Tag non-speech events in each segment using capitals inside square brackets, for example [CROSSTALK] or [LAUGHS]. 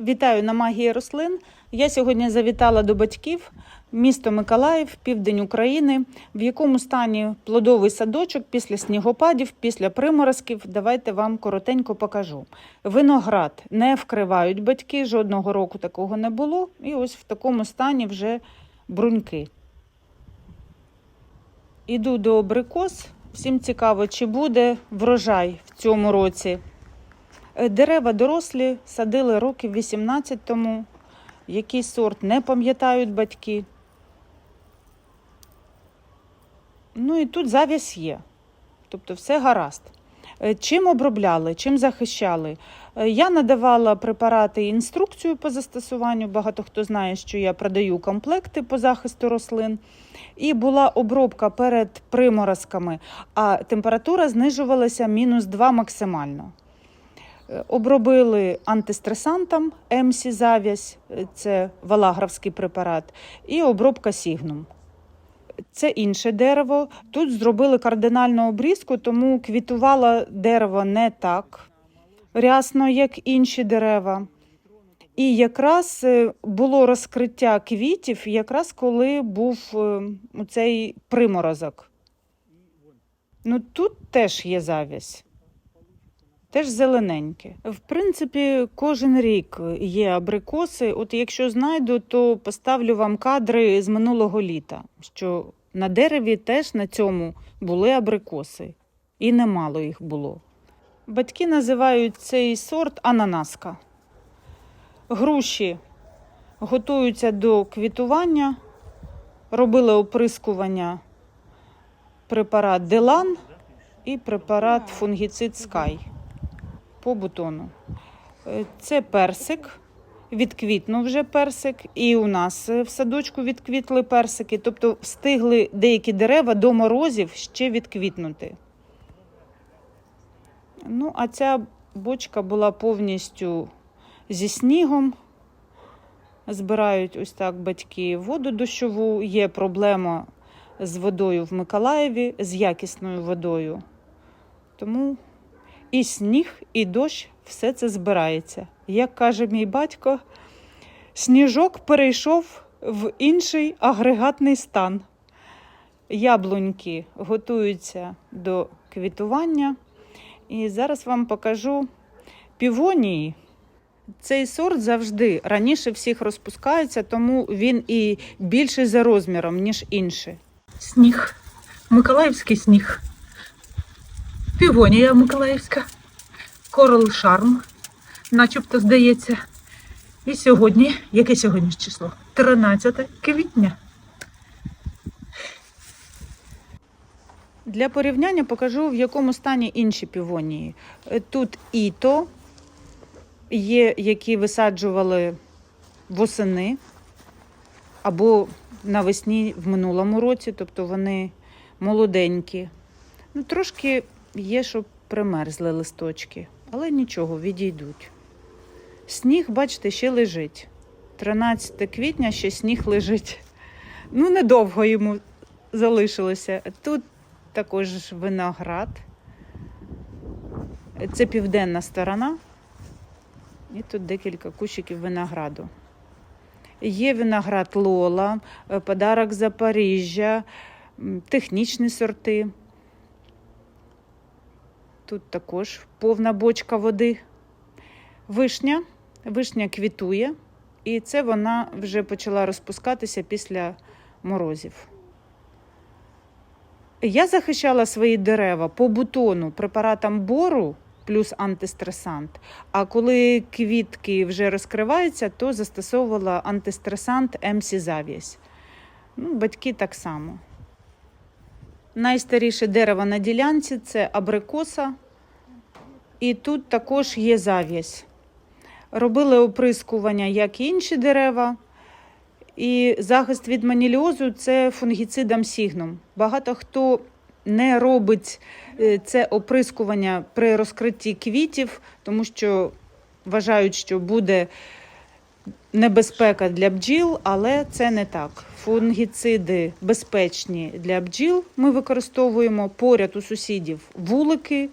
Вітаю на магії рослин. Я сьогодні завітала до батьків місто Миколаїв, південь України. В якому стані плодовий садочок після снігопадів, після приморозків. Давайте вам коротенько покажу. Виноград не вкривають батьки, жодного року такого не було. І ось в такому стані вже бруньки. Іду до абрикос. Всім цікаво, чи буде врожай в цьому році. Е, Дерева дорослі садили років 18 тому. Який сорт не пам'ятають батьки. Ну і тут завіс є. Тобто все гаразд. Е, Чим обробляли, чим захищали? Е, Я надавала препарати і інструкцію по застосуванню. Багато хто знає, що я продаю комплекти по захисту рослин. І була обробка перед приморозками, а температура знижувалася мінус 2 максимально. Е, Обробили антистресантом МСі завязь, е, це валагравський препарат, і обробка сігнум. Це інше дерево. Тут зробили кардинальну обрізку, тому квітувало дерево не так рясно, як інші дерева. І якраз е, було розкриття квітів, якраз коли був цей приморозок. Ну тут теж є завість. Теж зелененьке. В принципі, кожен рік є абрикоси. От якщо знайду, то поставлю вам кадри з минулого літа, що на дереві теж на цьому були абрикоси, і немало їх було. Батьки називають цей сорт ананаска. Груші готуються до квітування, робили оприскування препарат Делан і препарат фунгіцид Скай по бутону. Е, Це персик, відквітнув вже персик, і у нас е, в садочку відквітли персики, тобто встигли деякі дерева до морозів ще відквітнути. Ну, а ця бочка була повністю зі снігом. Збирають ось так батьки воду дощову. Є проблема з водою в Миколаєві, з якісною водою. Тому і сніг, і дощ все це збирається. Як каже мій батько, сніжок перейшов в інший агрегатний стан. Яблуньки готуються до квітування. І зараз вам покажу півонії. Цей сорт завжди раніше всіх розпускається, тому він і більший за розміром, ніж інші. Сніг. Миколаївський сніг. Півонія Миколаївська. Корал Шарм, начебто здається. І сьогодні, яке сьогодні число? 13 квітня. Для порівняння покажу, в якому стані інші півонії. Е, Тут іто є, які висаджували восени або навесні в минулому році, тобто вони молоденькі. Ну, трошки є, що примерзли листочки, але нічого, відійдуть. Сніг, бачите, ще лежить. 13 квітня ще сніг лежить. Ну, недовго йому залишилося. Тут також виноград. Це південна сторона. І тут декілька кущиків винограду. Є виноград Лола, е, подарок Запоріжжя, технічні сорти. Тут також повна бочка води. Вишня. Вишня квітує, і це вона вже почала розпускатися після морозів. Я захищала свої дерева по бутону препаратом бору плюс антистресант. А коли квітки вже розкриваються, то застосовувала антистресант МСі Завість. Ну, батьки так само. Найстаріше дерево на ділянці це абрикоса. І тут також є завість. Робили оприскування, як і інші дерева. І захист від маніліозу це фунгіцидом сігном. Багато хто не робить е, це оприскування при розкритті квітів, тому що вважають, що буде небезпека для бджіл, але це не так. Фунгіциди безпечні для бджіл. Ми використовуємо поряд у сусідів вулики,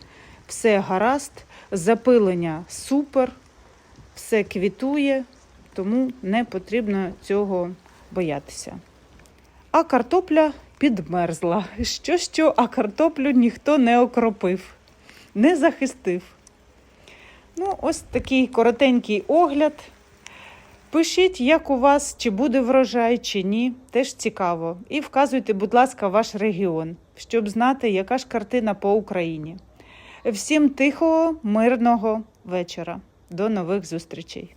все гаразд, запилення супер, все квітує, тому не потрібно цього боятися. А картопля підмерзла. [LAUGHS] Що, що, а картоплю ніхто не окропив, не захистив. Ну, ось такий коротенький огляд. Пишіть, як у вас, чи буде врожай, чи ні, теж цікаво. І вказуйте, будь ласка, ваш регіон, щоб знати, яка ж картина по Україні. Всім тихого, мирного вечора. До нових зустрічей!